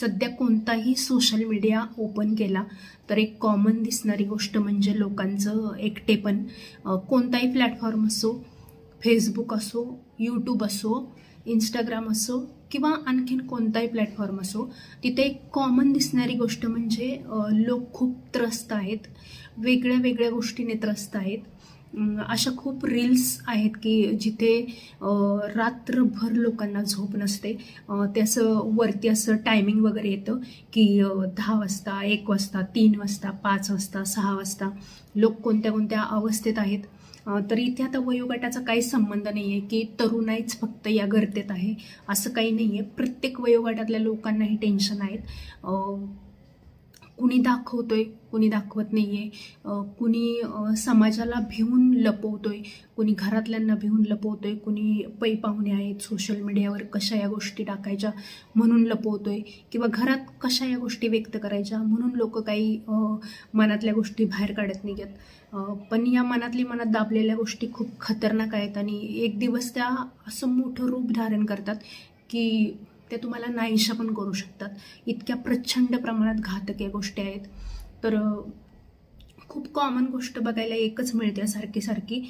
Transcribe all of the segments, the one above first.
सध्या कोणताही social media open केला तर एक कॉमन दिसणारी गोष्ट म्हणजे लोकांचं एकटेपण कोणताही प्लॅटफॉर्म असो फेसबुक असो यूट्यूब असो इंस्टाग्राम असो किंवा आणखीन कोणताही प्लॅटफॉर्म असो तिथे एक कॉमन दिसणारी गोष्ट म्हणजे लोक खूप त्रस्त आहेत वेगळ्या वेगळ्या गोष्टीने त्रस्त आहेत. अशा खूप रील्स आहेत की जिथे रात्रभर लोकांना झोप नसते. त्याचं वरती असं टायमिंग वगैरे येतं की दहा वाजता एक वाजता तीन वाजता पाच वाजता सहा वाजता. लोक कोणत्या कोणत्या अवस्थेत आहेत? तर इथे आता वयोगटाचा काही संबंध नाही आहे की तरुणाईच फक्त या गर्तेत आहे. असं काही नाही आहे प्रत्येक वयोगटातल्या लोकांनाही टेन्शन आहेत. कुणी दाखवतोय कुणी दाखवत नाही आहे कुणी समाजाला भिवून लपवतोय कुणी घरातल्यांना भिवून लपवतोय कुणी पै पाहुणे आहेत सोशल मीडियावर कशा या गोष्टी टाकायच्या म्हणून लपवतोय किंवा घरात कशा या गोष्टी व्यक्त करायच्या म्हणून लोक काही मनातल्या गोष्टी बाहेर काढत नाही आहेत पण या मनातली मनात दाबलेल्या गोष्टी खूप खतरनाक आहेत आणि एक दिवस त्या असं मोठं रूप धारण करतात की त्या तुम्हाला नाहीशा पण करू शकतात. इतक्या प्रचंड प्रमाणात घातक या गोष्टी आहेत. तर खूप कॉमन गोष्ट बघायला एकच मिळते सारखी सारखी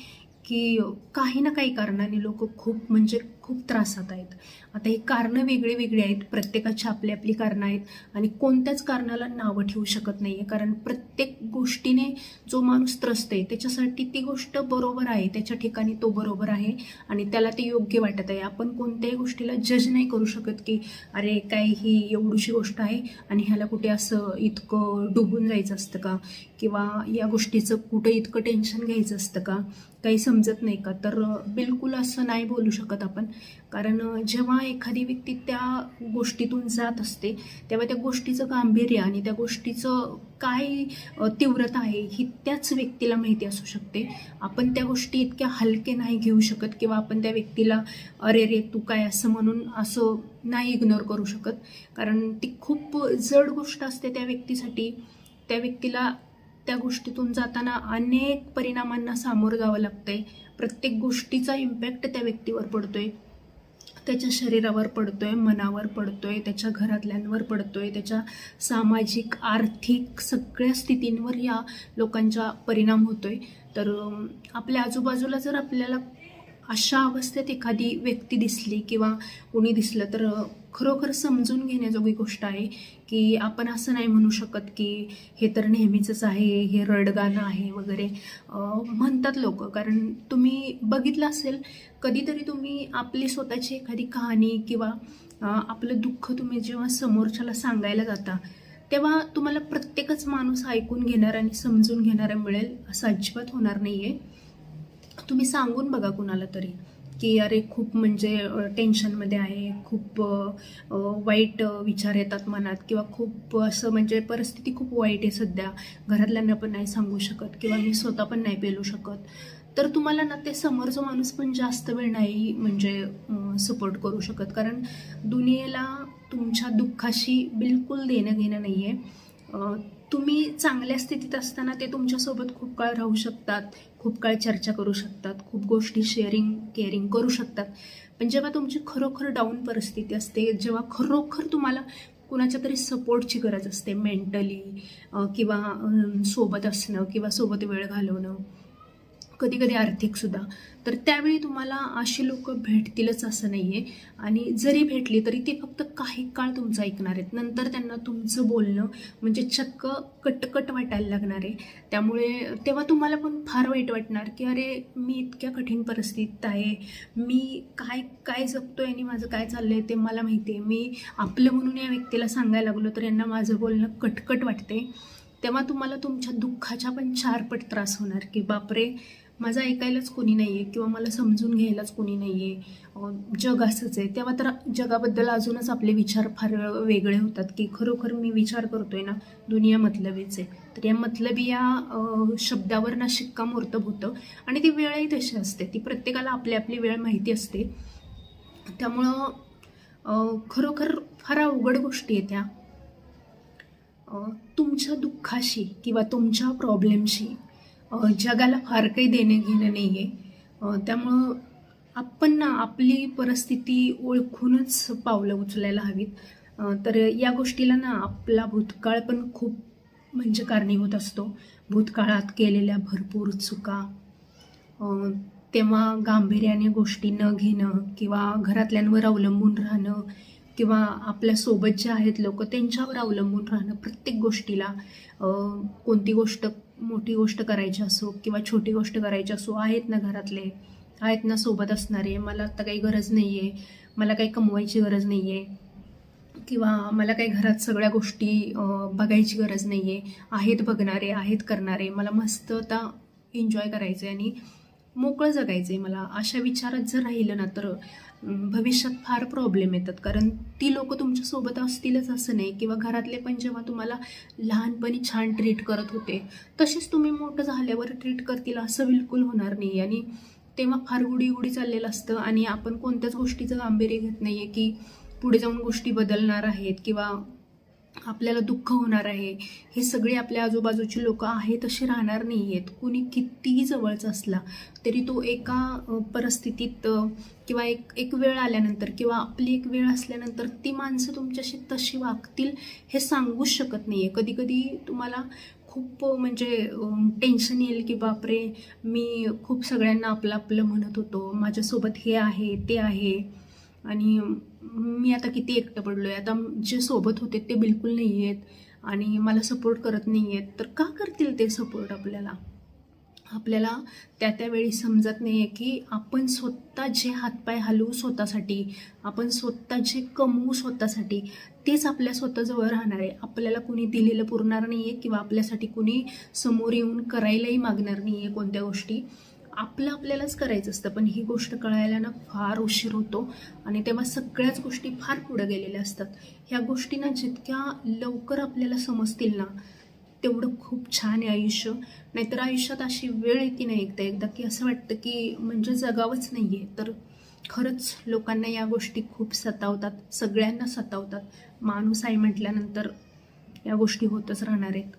की काही ना काही कारणाने लोक खूप म्हणजे खूप त्रासात आहेत. आता ही कारणं वेगळी वेगळी आहेत. प्रत्येकाची आपली आपली कारणं आहेत. आणि कोणत्याच कारणाला नावं ठेवू शकत नाही आहे कारण प्रत्येक गोष्टीने जो माणूस त्रस्त आहे त्याच्यासाठी ती गोष्ट बरोबर आहे. त्याच्या ठिकाणी तो बरोबर आहे. आणि त्याला ते योग्य वाटत आहे. आपण कोणत्याही गोष्टीला जज नाही करू शकत की अरे काय ही एवढीशी गोष्ट आहे आणि ह्याला कुठे असं इतकं डुबून जायचं असतं का? किंवा या गोष्टीचं कुठं इतकं टेन्शन घ्यायचं असतं का? काही समजत नाही का? तर बिलकुल असं नाही बोलू शकत आपण. कारण जेव्हा एखादी व्यक्ती त्या गोष्टीतून जात असते तेव्हा त्या गोष्टीचं गांभीर्य आणि त्या गोष्टीचं काय तीव्रता आहे ही त्याच व्यक्तीला माहिती असू शकते. आपण त्या गोष्टी इतक्या हलके नाही घेऊ शकत किंवा आपण त्या व्यक्तीला अरे रे तू काय असं म्हणून असं नाही इग्नोर करू शकत. कारण ती खूप जड गोष्ट असते त्या व्यक्तीसाठी. त्या व्यक्तीला त्या गोष्टीतून जाताना अनेक परिणामांना सामोरं जावं लागतंय. प्रत्येक गोष्टीचा इम्पॅक्ट त्या व्यक्तीवर पडतोय. त्याच्या शरीरावर पडतोय मनावर पडतोय त्याच्या घरातल्यांवर पडतोय त्याच्या सामाजिक आर्थिक सगळ्या स्थितींवर या लोकांचा परिणाम होतोय. तर आपल्या आजूबाजूला जर आपल्याला अशा अवस्थेत एखादी व्यक्ती दिसली किंवा कोणी दिसलं तर खरोखर समजून घेण्याजोगी गोष्ट आहे की आपण असं नाही म्हणू शकत की हे तर नेहमीचंच आहे हे रडगाणं आहे वगैरे. म्हणतात लोक कारण तुम्ही बघितलं असेल कधीतरी तुम्ही आपली स्वतःची एखादी कहाणी किंवा आपलं दुःख तुम्ही जेव्हा समोरच्याला सांगायला जाता तेव्हा तुम्हाला प्रत्येकच माणूस ऐकून घेणार आणि समजून घेणारा मिळेल असं अजिबात होणार नाही आहे तुम्ही सांगून बघा कुणाला तरी. की अरे खूप म्हणजे टेन्शनमध्ये आहे खूप वाईट विचार येतात मनात किंवा खूप असं म्हणजे परिस्थिती खूप वाईट आहे सध्या. घरातल्यांना पण नाही सांगू शकत किंवा मी स्वतः पण नाही पेलू शकत. तर तुम्हाला ना ते समोरचा माणूस पण जास्त वेळ नाही म्हणजे सपोर्ट करू शकत. कारण दुनियेला तुमच्या दुःखाशी बिलकुल देणं घेणं नाही आहे तुम्ही चांगल्या स्थितीत असताना ते तुमच्यासोबत खूप काळ राहू शकतात खूप काळ चर्चा करू शकतात खूप गोष्टी शेअरिंग केअरिंग करू शकतात. पण जेव्हा तुमची खरोखर डाऊन परिस्थिती असते जेव्हा खरोखर तुम्हाला कुणाच्या तरी सपोर्टची गरज असते मेंटली किंवा सोबत असणं किंवा सोबत वेळ घालवणं कधी कधी आर्थिकसुद्धा तर त्यावेळी तुम्हाला अशी लोक भेटतीलच असं नाही आहे आणि जरी भेटली तरी ते फक्त काही काळ तुमचं ऐकणार आहेत. नंतर त्यांना तुमचं बोलणं म्हणजे चक्क कटकट वाटायला लागणार आहे. त्यामुळे तेव्हा तुम्हाला पण फार वाईट वाटणार की अरे मी इतक्या कठीण परिस्थितीत आहे. मी काय काय जगतोय आणि माझं काय चाललं आहे ते मला माहिती आहे मी आपलं म्हणून या व्यक्तीला सांगायला लागलो तर यांना माझं बोलणं कटकट वाटते तेव्हा तुम्हाला तुमच्या दुःखाच्या पण चारपट त्रास होणार की बापरे माझं ऐकायलाच कोणी नाही आहे किंवा मला समजून घ्यायलाच कोणी नाही आहे जग असंच आहे. तेव्हा तर जगाबद्दल अजूनच आपले विचार फार वेगळे होतात की खरोखर मी विचार करतो आहे ना दुनिया मतलबीच आहे. तर या मतलबी या शब्दावर ना शिक्कामोर्तब होतं आणि ती वेळही तशी असते. ती प्रत्येकाला आपली आपली वेळ माहिती असते. त्यामुळं खरोखर फार अवघड गोष्टी आहेत त्या तुमच्या दुःखाशी किंवा तुमच्या प्रॉब्लेमशी जगाला फार काही देणं घेणं नाही आहे त्यामुळं आपण ना आपली परिस्थिती ओळखूनच पावलं उचलायला हवीत. तर या गोष्टीला ना आपला भूतकाळ पण खूप म्हणजे कारणीभूत असतो. भूतकाळात केलेल्या भरपूर चुका तेव्हा गांभीर्याने गोष्टी न घेणं किंवा घरातल्यांवर अवलंबून राहणं किंवा आपल्यासोबत जे आहेत लोक त्यांच्यावर अवलंबून राहणं प्रत्येक गोष्टीला कोणती गोष्ट मोठी गोष्ट करायची असो किंवा छोटी गोष्ट करायची असो आहेत ना घरातले आहेत ना सोबत असणारे मला आत्ता काही गरज नाही आहे मला काही कमवायची गरज नाही आहे किंवा मला काही घरात सगळ्या गोष्टी बघायची गरज नाही आहे आहेत बघणारे आहेत करणारे मला मस्त आता एन्जॉय करायचं आहे आणि मोकळं जगायचं आहे मला अशा विचारात जर राहिलं ना तर भविष्यात फार प्रॉब्लेम येतात. कारण ती लोक तुमच्यासोबत असतीलच असं नाही. किंवा घरातले पण जेव्हा तुम्हाला लहानपणी छान ट्रीट करत होते तसेच तुम्ही मोठं झाल्यावर ट्रीट करतील असं बिलकुल होणार नाही. आणि तेव्हा फार गुढी गुढी चाललेलं असतं. आणि आपण कोणत्याच गोष्टीचं गांभीर्य घेत नाही आहे की पुढे जाऊन गोष्टी बदलणार आहेत किंवा आपल्याला दुःख होणार आहे. हे सगळे आपल्या आजूबाजूची लोक आहेत तसे राहणार नाही आहेत कुणी कितीही जवळचा असला तरी तो एका परिस्थितीत किंवा एक एक वेळ आल्यानंतर किंवा आपली एक वेळ असल्यानंतर ती माणसं तुमच्याशी तशी वागतील हे सांगूच शकत नाही आहे कधीकधी तुम्हाला खूप म्हणजे टेन्शन येईल की बापरे मी खूप सगळ्यांना आपलं आपलं म्हणत होतो. माझ्यासोबत हे आहे ते आहे. आणि मी आता किती एकटं पडलो आहे आता जे सोबत होते ते बिलकुल नाही आहेत आणि मला सपोर्ट करत नाही आहेत तर का करतील ते सपोर्ट आपल्याला? आपल्याला त्या त्यावेळी समजत नाही आहे की आपण स्वतः जे हातपाय हलवू स्वतःसाठी आपण स्वतः जे कमवू स्वतःसाठी तेच आपल्या स्वतःजवळ राहणार आहे. आपल्याला कुणी दिलेलं पुरणार नाही आहे किंवा आपल्यासाठी कुणी समोर येऊन करायलाही मागणार नाही आहे कोणत्या गोष्टी. आपलं आपल्यालाच करायचं असतं पण ही गोष्ट कळायला ना फार उशीर होतो आणि तेव्हा सगळ्याच गोष्टी फार पुढं गेलेल्या असतात. ह्या गोष्टींना जितक्या लवकर आपल्याला समजतील ना तेवढं खूप छान आहे आयुष्य. नाहीतर आयुष्यात अशी वेळ येते ना एकदा एकदा की असं वाटतं की म्हणजे जगावंच नाही आहे तर खरंच लोकांना या गोष्टी खूप सतावतात सगळ्यांना सतावतात. माणूस आहे म्हटल्यानंतर या गोष्टी होतच राहणार आहेत.